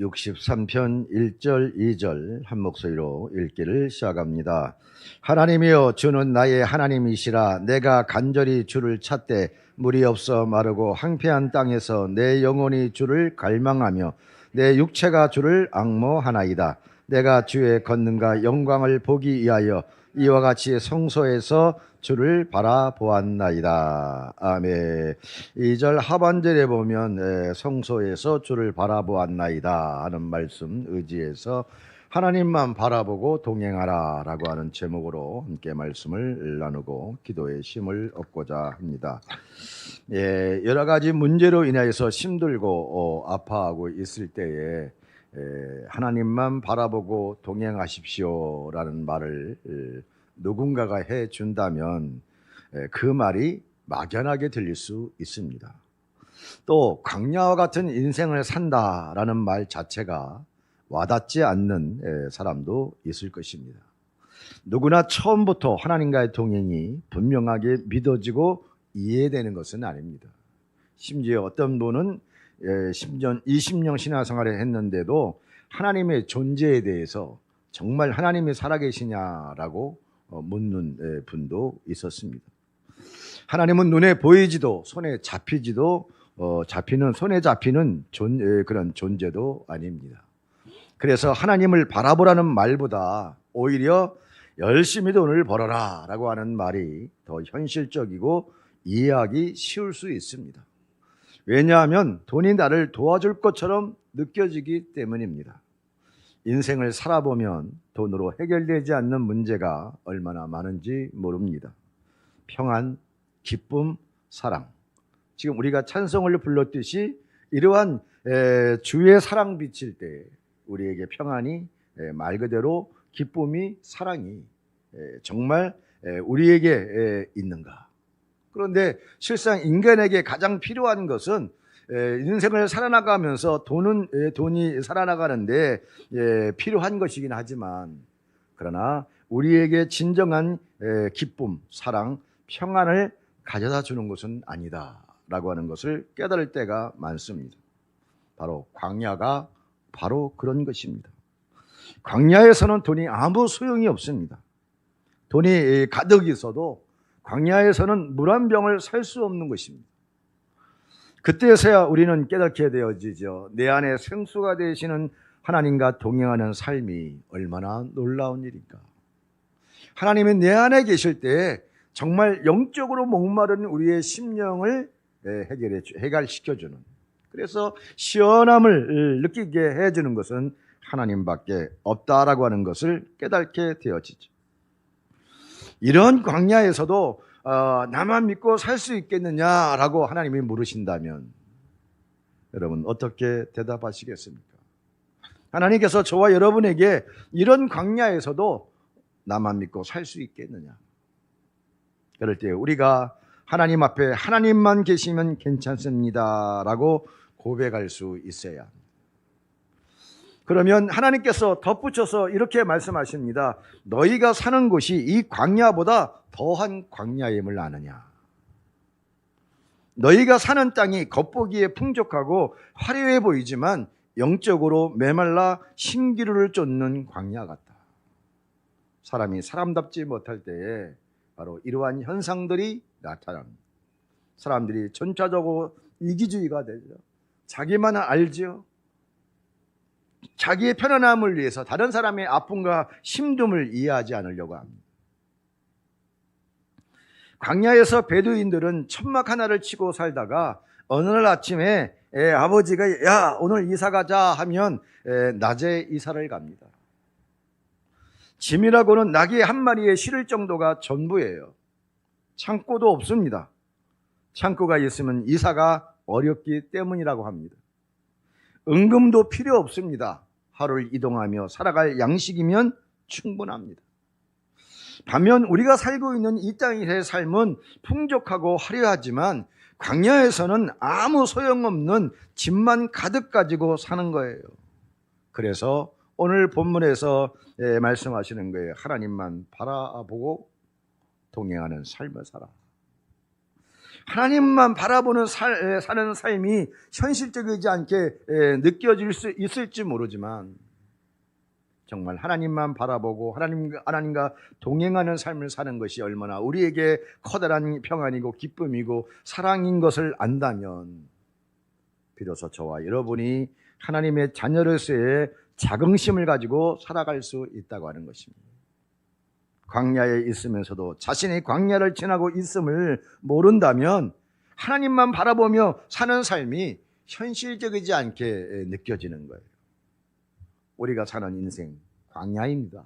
63편 1절 2절 한 목소리로 읽기를 시작합니다. 하나님이여 주는 나의 하나님이시라 내가 간절히 주를 찾되 물이 없어 마르고 황폐한 땅에서 내 영혼이 주를 갈망하며 내 육체가 주를 앙모하나이다. 내가 주의 걷는가 영광을 보기 위하여 이와 같이 성소에서 주를 바라보았나이다. 아멘. 2절 하반절에 보면 에, 성소에서 주를 바라보았나이다 하는 말씀 의지해서 하나님만 바라보고 동행하라 라고 하는 제목으로 함께 말씀을 나누고 기도의 힘을 얻고자 합니다. 예, 여러 가지 문제로 인하여서 힘들고 어, 아파하고 있을 때에 에, 하나님만 바라보고 동행하십시오라는 말을 에, 누군가가 해 준다면 그 말이 막연하게 들릴 수 있습니다. 또 광야와 같은 인생을 산다라는 말 자체가 와닿지 않는 사람도 있을 것입니다. 누구나 처음부터 하나님과의 동행이 분명하게 믿어지고 이해되는 것은 아닙니다. 심지어 어떤 분은 10년, 20년 신앙생활을 했는데도 하나님의 존재에 대해서 정말 하나님이 살아계시냐라고 어, 묻는 분도 있었습니다. 하나님은 눈에 보이지도 손에 잡히지도 어, 잡히는 손에 잡히는 존, 그런 존재도 아닙니다. 그래서 하나님을 바라보라는 말보다 오히려 열심히 돈을 벌어라라고 하는 말이 더 현실적이고 이해하기 쉬울 수 있습니다. 왜냐하면 돈이 나를 도와줄 것처럼 느껴지기 때문입니다. 인생을 살아보면 돈으로 해결되지 않는 문제가 얼마나 많은지 모릅니다. 평안, 기쁨, 사랑. 지금 우리가 찬송을 불렀듯이 이러한 주의 사랑 비칠 때 우리에게 평안이 말 그대로 기쁨이 사랑이 정말 우리에게 있는가. 그런데 실상 인간에게 가장 필요한 것은 인생을 살아나가면서 돈은 돈이 살아나가는데 필요한 것이긴 하지만 그러나 우리에게 진정한 기쁨, 사랑, 평안을 가져다 주는 것은 아니다라고 하는 것을 깨달을 때가 많습니다. 바로 광야가 바로 그런 것입니다. 광야에서는 돈이 아무 소용이 없습니다. 돈이 가득 있어도 광야에서는 물 한 병을 살 수 없는 것입니다. 그때서야 우리는 깨닫게 되어지죠. 내 안에 생수가 되시는 하나님과 동행하는 삶이 얼마나 놀라운 일인가. 하나님이 내 안에 계실 때 정말 영적으로 목마른 우리의 심령을 해결해 해결시켜 주는 그래서 시원함을 느끼게 해 주는 것은 하나님밖에 없다라고 하는 것을 깨닫게 되어지죠. 이런 광야에서도 어, 나만 믿고 살 수 있겠느냐라고 하나님이 물으신다면 여러분 어떻게 대답하시겠습니까? 하나님께서 저와 여러분에게 이런 광야에서도 나만 믿고 살 수 있겠느냐? 그럴 때 우리가 하나님 앞에 하나님만 계시면 괜찮습니다라고 고백할 수 있어야 합니다. 그러면 하나님께서 덧붙여서 이렇게 말씀하십니다. 너희가 사는 곳이 이 광야보다 더한 광야임을 아느냐. 너희가 사는 땅이 겉보기에 풍족하고 화려해 보이지만 영적으로 메말라 신기루를 쫓는 광야 같다. 사람이 사람답지 못할 때에 바로 이러한 현상들이 나타납니다. 사람들이 전차적으로 이기주의가 되죠. 자기만 알지요. 자기의 편안함을 위해서 다른 사람의 아픔과 힘듦을 이해하지 않으려고 합니다. 광야에서 베두인들은 천막 하나를 치고 살다가 어느 날 아침에 에, 아버지가 야 오늘 이사 가자 하면 에, 낮에 이사를 갑니다. 짐이라고는 낙이 한 마리에 실을 정도가 전부예요. 창고도 없습니다. 창고가 있으면 이사가 어렵기 때문이라고 합니다. 은금도 필요 없습니다. 하루를 이동하며 살아갈 양식이면 충분합니다. 반면 우리가 살고 있는 이 땅의 삶은 풍족하고 화려하지만 광야에서는 아무 소용없는 짐만 가득 가지고 사는 거예요. 그래서 오늘 본문에서 예, 말씀하시는 거예요. 하나님만 바라보고 동행하는 삶을 살아. 하나님만 바라보는 살, 에, 사는 삶이 현실적이지 않게 에, 느껴질 수 있을지 모르지만 정말 하나님만 바라보고 하나님, 하나님과 동행하는 삶을 사는 것이 얼마나 우리에게 커다란 평안이고 기쁨이고 사랑인 것을 안다면 비로소 저와 여러분이 하나님의 자녀로서의 자긍심을 가지고 살아갈 수 있다고 하는 것입니다. 광야에 있으면서도 자신이 광야를 지나고 있음을 모른다면 하나님만 바라보며 사는 삶이 현실적이지 않게 느껴지는 거예요. 우리가 사는 인생 광야입니다.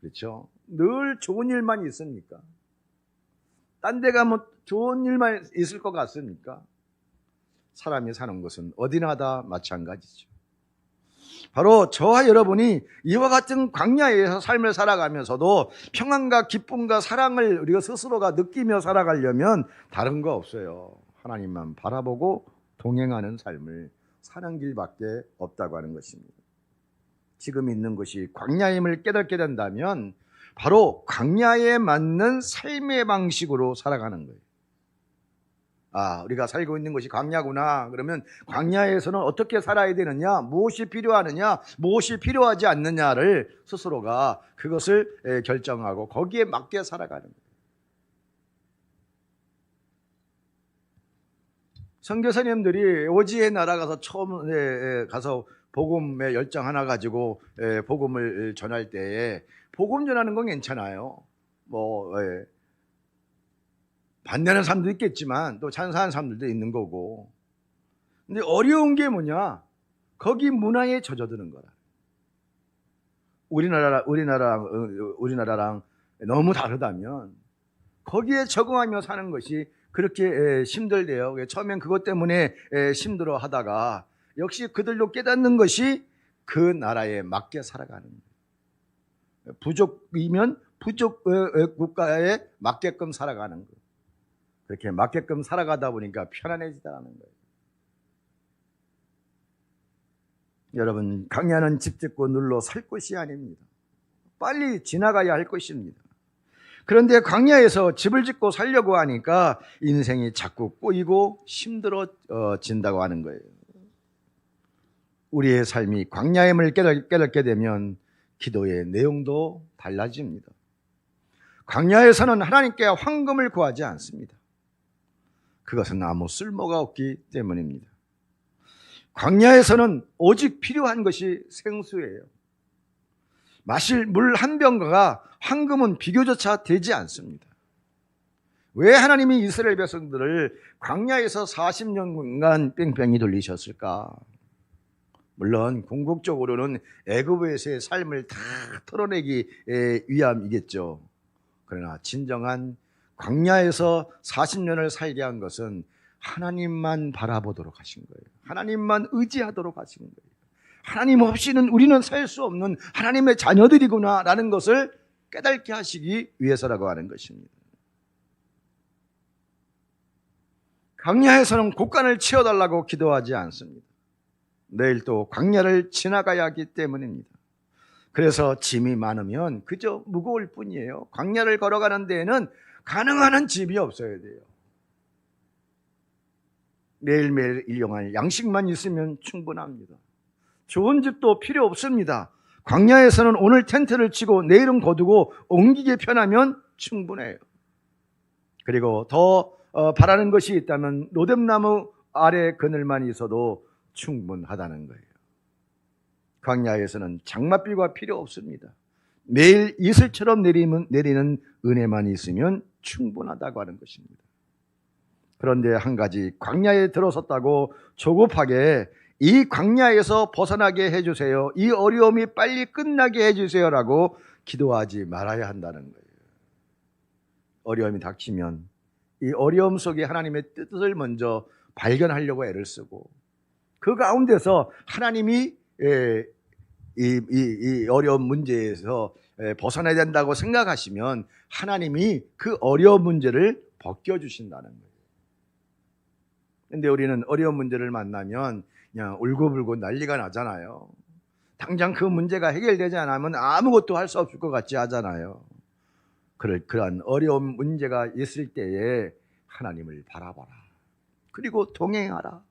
그렇죠? 늘 좋은 일만 있습니까? 딴 데 가면 좋은 일만 있을 것 같습니까? 사람이 사는 것은 어디나 다 마찬가지죠. 바로 저와 여러분이 이와 같은 광야에서 삶을 살아가면서도 평안과 기쁨과 사랑을 우리가 스스로가 느끼며 살아가려면 다른 거 없어요. 하나님만 바라보고 동행하는 삶을 사는 길밖에 없다고 하는 것입니다. 지금 있는 것이 광야임을 깨닫게 된다면 바로 광야에 맞는 삶의 방식으로 살아가는 거예요. 아, 우리가 살고 있는 것이 광야구나. 그러면 광야에서는 어떻게 살아야 되느냐, 무엇이 필요하느냐, 무엇이 필요하지 않느냐를 스스로가 그것을 에, 결정하고 거기에 맞게 살아가는 거예요. 선교사님들이 오지에 날아가서 처음에 가서 복음의 열정 하나 가지고 에, 복음을 전할 때에 복음 전하는 건 괜찮아요. 뭐 예. 반대하는 사람도 있겠지만 또 찬사하는 사람들도 있는 거고. 근데 어려운 게 뭐냐? 거기 문화에 젖어드는 거라. 우리나라 우리나라랑 어, 우리나라랑 너무 다르다면 거기에 적응하며 사는 것이 그렇게 에, 힘들대요. 처음엔 그것 때문에 에, 힘들어 하다가 역시 그들도 깨닫는 것이 그 나라에 맞게 살아가는 거예요. 부족이면 부족 국가에 맞게끔 살아가는 거예요. 그렇게 맞게끔 살아가다 보니까 편안해지다는 거예요. 여러분, 강야는 집 짓고 눌러 살 곳이 아닙니다. 빨리 지나가야 할 것입니다. 그런데 광야에서 집을 짓고 살려고 하니까 인생이 자꾸 꼬이고 힘들어진다고 하는 거예요. 우리의 삶이 광야임을 깨닫게 되면 기도의 내용도 달라집니다. 광야에서는 하나님께 황금을 구하지 않습니다. 그것은 아무 쓸모가 없기 때문입니다. 광야에서는 오직 필요한 것이 생수예요. 마실 물 한 병과 황금은 비교조차 되지 않습니다. 왜 하나님이 이스라엘 백성들을 광야에서 40년간 뺑뺑이 돌리셨을까? 물론 궁극적으로는 애굽에서의 삶을 다 털어내기 위함이겠죠. 그러나 진정한 광야에서 40년을 살게 한 것은 하나님만 바라보도록 하신 거예요. 하나님만 의지하도록 하신 거예요. 하나님 없이는 우리는 살 수 없는 하나님의 자녀들이구나라는 것을 깨닫게 하시기 위해서라고 하는 것입니다. 광야에서는 곡간을 치워달라고 기도하지 않습니다. 내일 또 광야를 지나가야 하기 때문입니다. 그래서 짐이 많으면 그저 무거울 뿐이에요. 광야를 걸어가는 데에는 가능한 한 집이 없어야 돼요. 매일매일 일용할 양식만 있으면 충분합니다. 좋은 집도 필요 없습니다. 광야에서는 오늘 텐트를 치고 내일은 거두고 옮기기 편하면 충분해요. 그리고 더 어, 바라는 것이 있다면 로뎀나무 아래 그늘만 있어도 충분하다는 거예요. 광야에서는 장맛비가 필요 없습니다. 매일 이슬처럼 내리는 은혜만 있으면 충분하다고 하는 것입니다. 그런데 한 가지 광야에 들어섰다고 조급하게 이 광야에서 벗어나게 해주세요. 이 어려움이 빨리 끝나게 해주세요라고 기도하지 말아야 한다는 거예요. 어려움이 닥치면 이 어려움 속에 하나님의 뜻을 먼저 발견하려고 애를 쓰고 그 가운데서 하나님이 이, 이, 이 어려운 문제에서 벗어나야 된다고 생각하시면 하나님이 그 어려운 문제를 벗겨주신다는 거예요. 근데 우리는 어려운 문제를 만나면 그냥 울고불고 난리가 나잖아요. 당장 그 문제가 해결되지 않으면 아무것도 할 수 없을 것 같지 하잖아요. 그럴, 그러한 어려운 문제가 있을 때에 하나님을 바라봐라. 그리고 동행하라.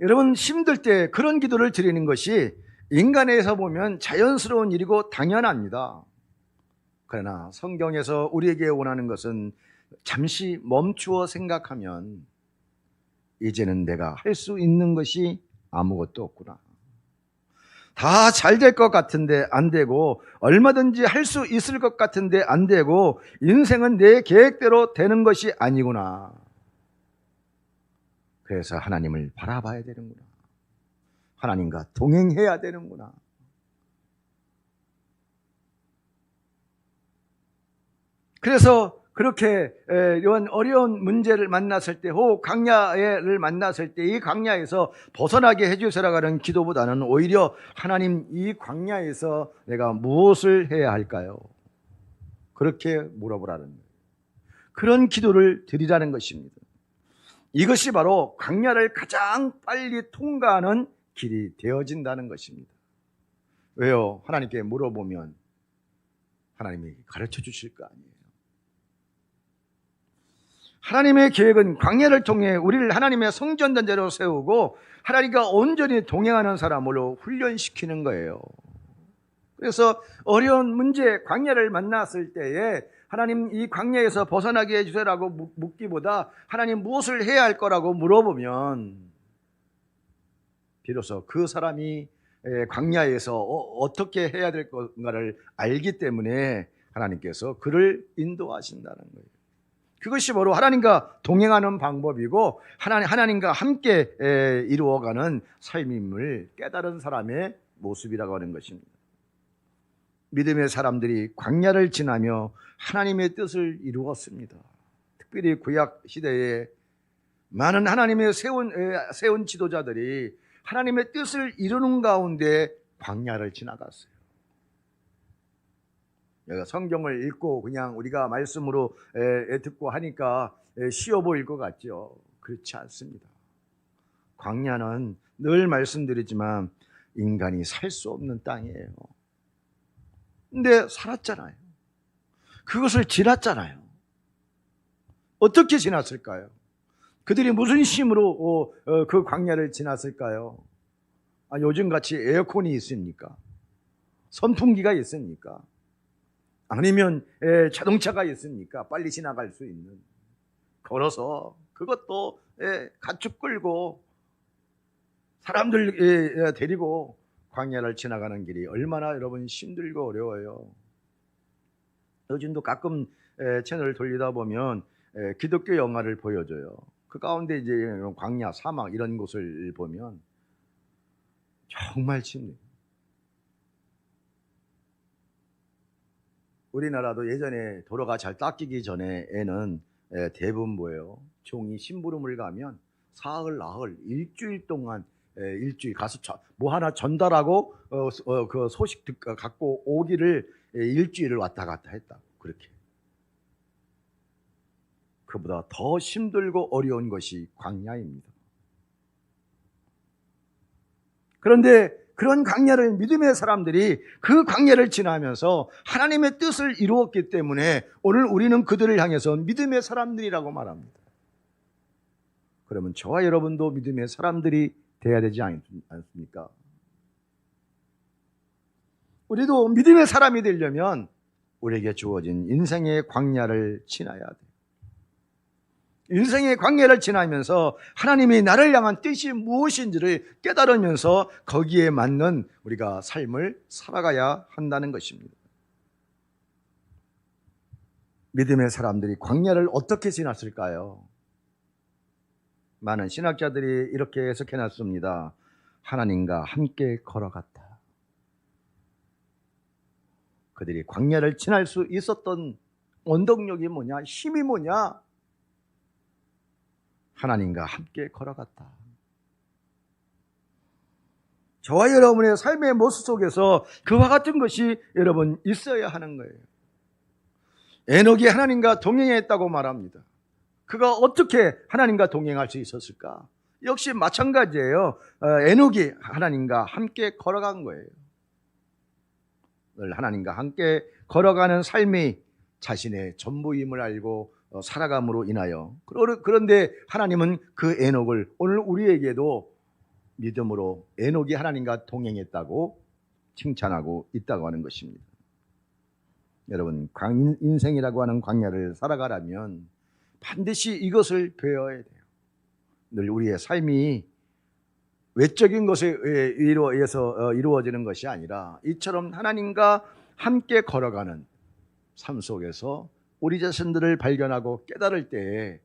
여러분 힘들 때 그런 기도를 드리는 것이 인간에서 보면 자연스러운 일이고 당연합니다. 그러나 성경에서 우리에게 원하는 것은 잠시 멈추어 생각하면 이제는 내가 할 수 있는 것이 아무것도 없구나. 다 잘 될 것 같은데 안 되고 얼마든지 할 수 있을 것 같은데 안 되고 인생은 내 계획대로 되는 것이 아니구나. 그래서 하나님을 바라봐야 되는구나. 하나님과 동행해야 되는구나. 그래서 그렇게 이런 어려운 문제를 만났을 때, 혹 강야를 만났을 때, 이 강야에서 벗어나게 해주세요라고 하는 기도보다는 오히려 하나님 이 광야에서 내가 무엇을 해야 할까요? 그렇게 물어보라는 거예요. 그런 기도를 드리라는 것입니다. 이것이 바로 광야를 가장 빨리 통과하는 길이 되어진다는 것입니다. 왜요? 하나님께 물어보면 하나님이 가르쳐 주실 거 아니에요. 하나님의 계획은 광야를 통해 우리를 하나님의 성전단제로 세우고 하나님과 온전히 동행하는 사람으로 훈련시키는 거예요. 그래서 어려운 문제, 광야를 만났을 때에 하나님 이 광야에서 벗어나게 해주세요라고 묻기보다 하나님 무엇을 해야 할 거라고 물어보면 비로소 그 사람이 광야에서 어, 떻게 해야 될 건가를 알기 때문에 하나님께서 그를 인도하신다는 거예요. 그것이 바로 하나님과 동행하는 방법이고 하나님, 하나님과 함께 이루어가는 삶임을 깨달은 사람의 모습이라고 하는 것입니다. 믿음의 사람들이 광야를 지나며 하나님의 뜻을 이루었습니다. 특별히 구약 시대에 많은 하나님의 세운, 세운 지도자들이 하나님의 뜻을 이루는 가운데 광야를 지나갔어요. 성경을 읽고 그냥 우리가 말씀으로 듣고 하니까 쉬워 보일 것 같죠. 그렇지 않습니다. 광야는 늘 말씀드리지만 인간이 살 수 없는 땅이에요. 근데 살았잖아요. 그것을 지났잖아요. 어떻게 지났을까요? 그들이 무슨 힘으로 어, 어, 그 광야를 지났을까요? 아, 요즘 같이 에어컨이 있습니까? 선풍기가 있습니까? 아니면 자동차가 있으니까 빨리 지나갈 수 있는 걸어서 그것도 가축 끌고 사람들 데리고 광야를 지나가는 길이 얼마나 여러분 힘들고 어려워요. 요즘도 가끔 채널을 돌리다 보면 기독교 영화를 보여줘요. 그 가운데 이제 광야, 사막 이런 곳을 보면 정말 힘들어요. 우리나라도 예전에 도로가 잘 닦이기 전에에는 대부분 뭐예요? 종이 심부름을 가면 사흘, 나흘, 일주일 동안 일주일 가서 뭐 하나 전달하고 어, 어, 그 소식 듣, 갖고 오기를 일주일을 왔다 갔다 했다. 그렇게. 그보다 더 힘들고 어려운 것이 광야입니다. 그런데 그런 광야를 믿음의 사람들이 그 광야를 지나면서 하나님의 뜻을 이루었기 때문에 오늘 우리는 그들을 향해서 믿음의 사람들이라고 말합니다. 그러면 저와 여러분도 믿음의 사람들이 돼야 되지 않습니까? 우리도 믿음의 사람이 되려면 우리에게 주어진 인생의 광야를 지나야 돼. 인생의 광야를 지나면서 하나님이 나를 향한 뜻이 무엇인지를 깨달으면서 거기에 맞는 우리가 삶을 살아가야 한다는 것입니다. 믿음의 사람들이 광야를 어떻게 지났을까요? 많은 신학자들이 이렇게 해석해 놨습니다. 하나님과 함께 걸어갔다. 그들이 광야를 지날 수 있었던 원동력이 뭐냐? 힘이 뭐냐? 하나님과 함께 걸어갔다. 저와 여러분의 삶의 모습 속에서 그와 같은 것이 여러분 있어야 하는 거예요. 에녹이 하나님과 동행했다고 말합니다. 그가 어떻게 하나님과 동행할 수 있었을까? 역시 마찬가지예요. 어, 에녹이 하나님과 함께 걸어간 거예요. 늘 하나님과 함께 걸어가는 삶이 자신의 전부임을 알고 어, 살아감으로 인하여 그런데 하나님은 그 에녹을 오늘 우리에게도 믿음으로 에녹이 하나님과 동행했다고 칭찬하고 있다고 하는 것입니다. 여러분 광- 인생이라고 하는 광야를 살아가려면 반드시 이것을 배워야 돼요. 늘 우리의 삶이 외적인 것에 의해서 어, 이루어지는 것이 아니라 이처럼 하나님과 함께 걸어가는 삶 속에서 우리 자신들을 발견하고 깨달을 때에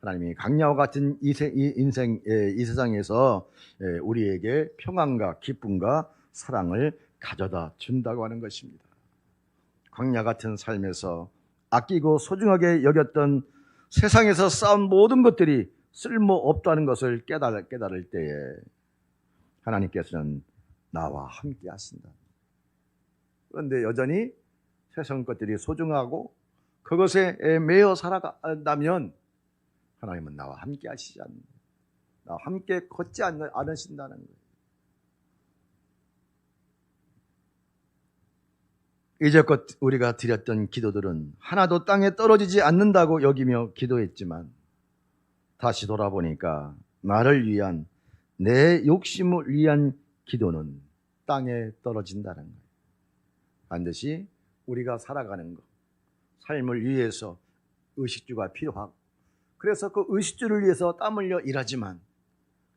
하나님이 강야와 같은 이 세- 이 인생 예, 이 세상에서 예, 우리에게 평안과 기쁨과 사랑을 가져다 준다고 하는 것입니다. 광야 같은 삶에서 아끼고 소중하게 여겼던 세상에서 쌓은 모든 것들이 쓸모 없다는 것을 깨달, 깨달을 때에 하나님께서는 나와 함께 하신다. 그런데 여전히 세상 것들이 소중하고 그것에 매여 살아간다면 하나님은 나와 함께 하시지 않는 나와 함께 걷지 않- 않으신다는 거예요. 이제껏 우리가 드렸던 기도들은 하나도 땅에 떨어지지 않는다고 여기며 기도했지만 다시 돌아보니까 나를 위한 내 욕심을 위한 기도는 땅에 떨어진다는 거예요. 반드시 우리가 살아가는 것, 삶을 위해서 의식주가 필요하고 그래서 그 의식주를 위해서 땀 흘려 일하지만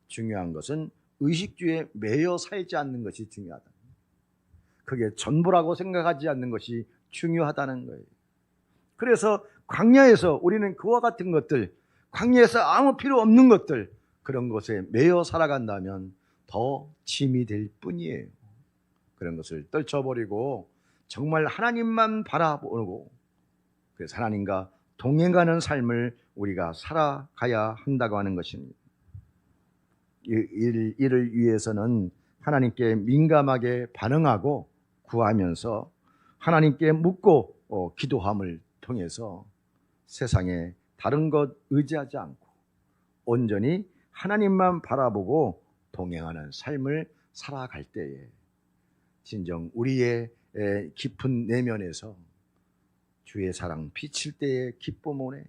중요한 것은 의식주에 매여 살지 않는 것이 중요하다. 그게 전부라고 생각하지 않는 것이 중요하다는 거예요. 그래서 광야에서 우리는 그와 같은 것들, 광야에서 아무 필요 없는 것들, 그런 것에 매여 살아간다면 더 짐이 될 뿐이에요. 그런 것을 떨쳐버리고 정말 하나님만 바라보고 그래서 하나님과 동행하는 삶을 우리가 살아가야 한다고 하는 것입니다. 이- 일- 이를 위해서는 하나님께 민감하게 반응하고 구하면서 하나님께 묻고 어, 기도함을 통해서 세상에 다른 것 의지하지 않고 온전히 하나님만 바라보고 동행하는 삶을 살아갈 때에 진정 우리의 에, 깊은 내면에서 주의 사랑 비칠 때에 기쁨 오네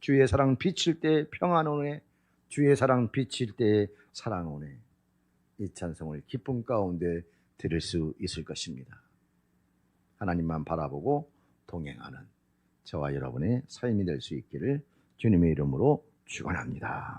주의 사랑 비칠 때에 평안 오네 주의 사랑 비칠 때에 사랑 오네 이 찬송을 기쁨 가운데 들을 수 있을 것입니다. 하나님만 바라보고 동행하는 저와 여러분의 삶이 될 수 있기를 주님의 이름으로 축원합니다.